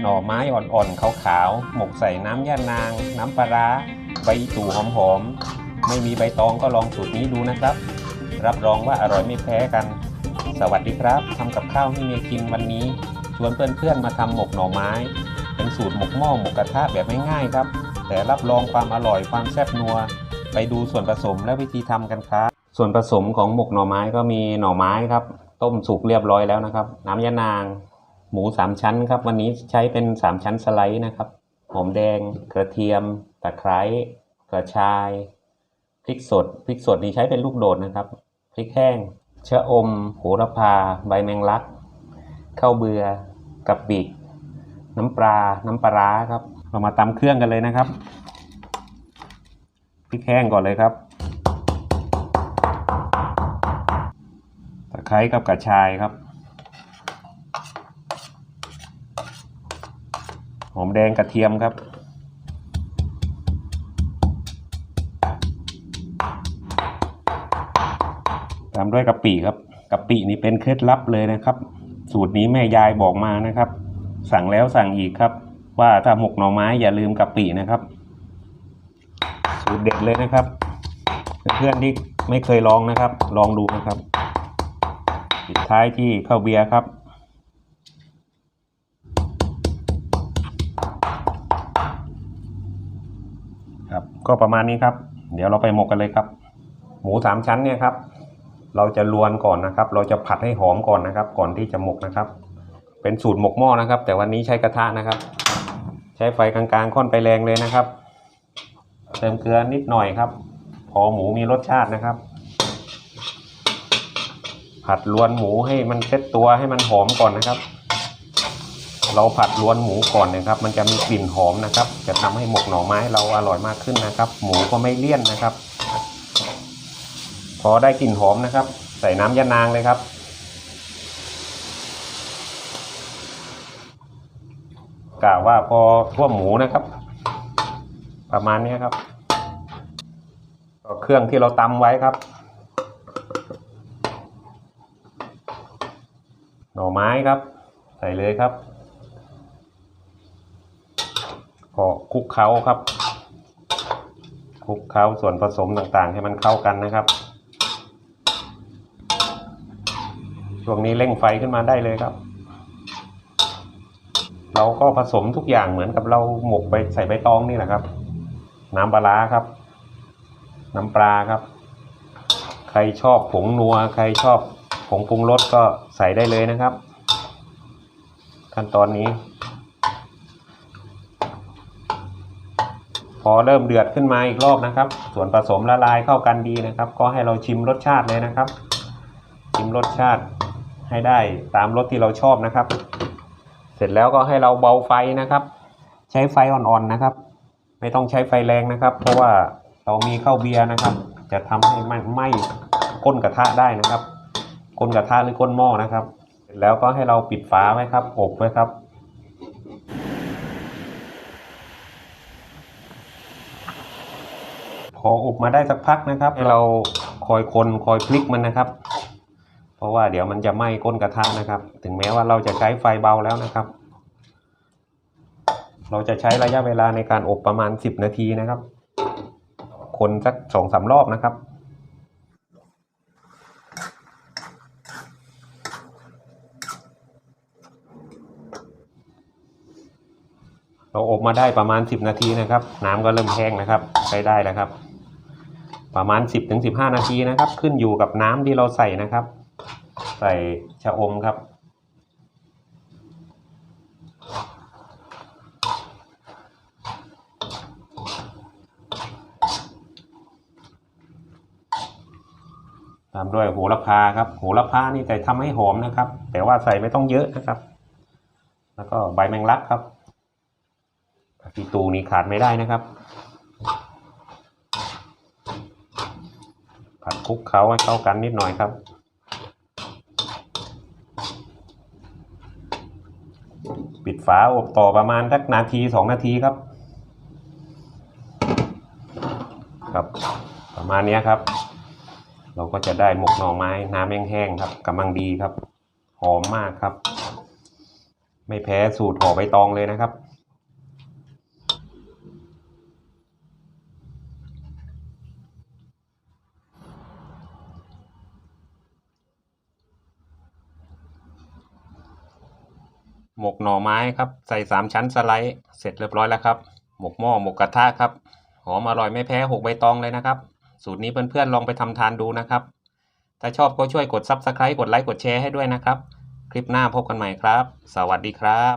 หน่อไม้อ่อนๆขาวๆหมกใส่น้ำย่านาง น้ำปลาร้าใบตู่หอมๆ ไม่มีใบตองก็ลองสูตรนี้ดูนะครับ รับรองว่าอร่อยไม่แพ้กัน สวัสดีครับทำกับข้าวให้เมียกินวันนี้ ชวนเพื่อนๆมาทำหมกหน่อไม้ เป็นสูตรหมกหม้อหมกกระทะแบบง่ายๆครับ แต่รับรองความอร่อยความแซ่บนัว ไปดูส่วนผสมและวิธีทำกันครับ ส่วนผสมของหมกหน่อไม้ก็มีหน่อไม้ครับ ต้มสุกเรียบร้อยแล้วนะครับ น้ำยะนาง หมูสามชั้นครับ วันนี้ใช้เป็นสามชั้นสไลด์นะครับหอมแดง กระเทียม ตะไคร้กระชายพริกสดพริกสดนี่ใช้เป็นลูกโดดนะครับพริกแห้งชะอมโหระพา ใบแมงลักข้าวเบือกะปิน้ำปลาน้ำปลาร้าครับ เรามาตำเครื่องกันเลยนะครับพริกแห้งก่อนเลยครับตะไคร้กับกระชายครับ อมแดงกระเทียมครับ ตามด้วยกะปิครับกะปินี่เป็นเคล็ดลับเลยนะครับ สูตรนี้แม่ยายบอกมานะครับ สั่งแล้วสั่งอีกครับ ว่าถ้าหมกหน่อไม้อย่าลืมกะปินะครับ สูตรเด็ดเลยนะครับ เพื่อนๆที่ไม่เคยลองนะครับ ลองดูนะครับปิดท้ายที่ข้าวเบียร์ครับ ครับก็ประมาณนี้ครับ เดี๋ยวเราไปหมกกันเลยครับ หมูสามชั้นเนี่ยครับ เราจะลวนก่อนนะครับ เราจะผัดให้หอมก่อนนะครับ ก่อนที่จะหมกนะครับ เป็นสูตรหมกหม้อนะครับ แต่วันนี้ใช้กระทะนะครับ ใช้ไฟกลางๆ ค่อนไปแรงเลยนะครับ เติมเกลือนิดหน่อยครับ พอหมูมีรสชาตินะครับ ผัดลวนหมูให้มันเซ็ตตัวให้มันหอมก่อนนะครับ เราผัดลวนหมูก่อนนะครับ มันจะมีกลิ่นหอมนะครับ จะทำให้หมกหน่อไม้เราอร่อยมากขึ้นนะครับ หมูก็ไม่เลี่ยนนะครับ พอได้กลิ่นหอมนะครับ ใส่น้ำยะนางเลยครับ กะว่าพอทั่วหมูนะครับ ประมาณนี้ครับก็เครื่องที่เราตำไว้ครับ หน่อไม้ครับ ใส่เลยครับ พอคลุกเคล้าครับคลุกเคล้าส่วนผสมต่างๆ ให้มันเข้ากันนะครับ ช่วงนี้เร่งไฟขึ้นมาได้เลยครับ เราก็ผสมทุกอย่างเหมือนกับเราหมกไปใส่ใบตองนี่แหละครับ น้ำปลาครับ น้ำปลาครับ ใครชอบผงนัว ใครชอบผงปรุงรสก็ใส่ได้เลยนะครับ ขั้นตอนนี้ อเริ่มเดือดขึ้นมาอีกรอบนะครับ ส่วนผสมละลายเข้ากันดีนะครับ ก็ให้เราชิมรสชาติเลยนะครับ ชิมรสชาติให้ได้ตามรสที่เราชอบนะครับ เสร็จแล้วก็ให้เราเบาไฟนะครับ ใช้ไฟอ่อนๆนะครับ ไม่ต้องใช้ไฟแรงนะครับ เพราะว่าเรามีข้าวเบียร์นะครับ จะทำให้มันไหม้ก้นกระทะได้นะครับก้นกระทะหรือก้นหม้อนะครับ เสร็จแล้วก็ให้เราปิดฝาไว้ครับอบไว้ครับ พออบมาได้สักพักนะครับให้เราคอยคนคอยพลิกมันนะครับ เพราะว่าเดี๋ยวมันจะไหม้ก้นกระทะนะครับ ถึงแม้ว่าเราจะใช้ไฟเบาแล้วนะครับ เราจะใช้ระยะเวลาในการอบประมาณ 10 นาทีนะครับ คนสักสองสามรอบนะครับเราอบมาได้ประมาณ 10 นาทีนะครับ น้ำก็เริ่มแห้งนะครับ ใช้ได้แล้วครับ ประมาณ 10-15ถึง15 นาทีนะครับ ขึ้นอยู่กับน้ำที่เราใส่นะครับ ใส่ชะอมครับ ตามด้วยโหระพาครับโหระพานี่แต่ทำให้หอมนะครับ แต่ว่าใส่ไม่ต้องเยอะนะครับ แล้วก็ใบแมงลักครับผักชีตูนี่ขาดไม่ได้นะครับ ผัดคลุกเคล้าให้เข้ากันนิดหน่อยครับ ปิดฝาอบต่อประมาณสักนาทีสองนาทีครับ ครับ ประมาณนี้ครับ เราก็จะได้หมกหน่อไม้น้ำแห้งๆครับกำลังดีครับ หอมมากครับ ไม่แพ้สูตรห่อใบตองเลยนะครับ หมกหน่อไม้ครับ ใส่สามชั้นสไลด์เสร็จเรียบร้อยแล้วครับ หมกหม้อหมกกระทะครับ หอมอร่อยไม่แพ้หกใบตองเลยนะครับ สูตรนี้เพื่อนๆลองไปทำทานดูนะครับ ถ้าชอบก็ช่วยกดซับสไครต์กดไลค์กดแชร์ให้ด้วยนะครับ คลิปหน้าพบกันใหม่ครับ สวัสดีครับ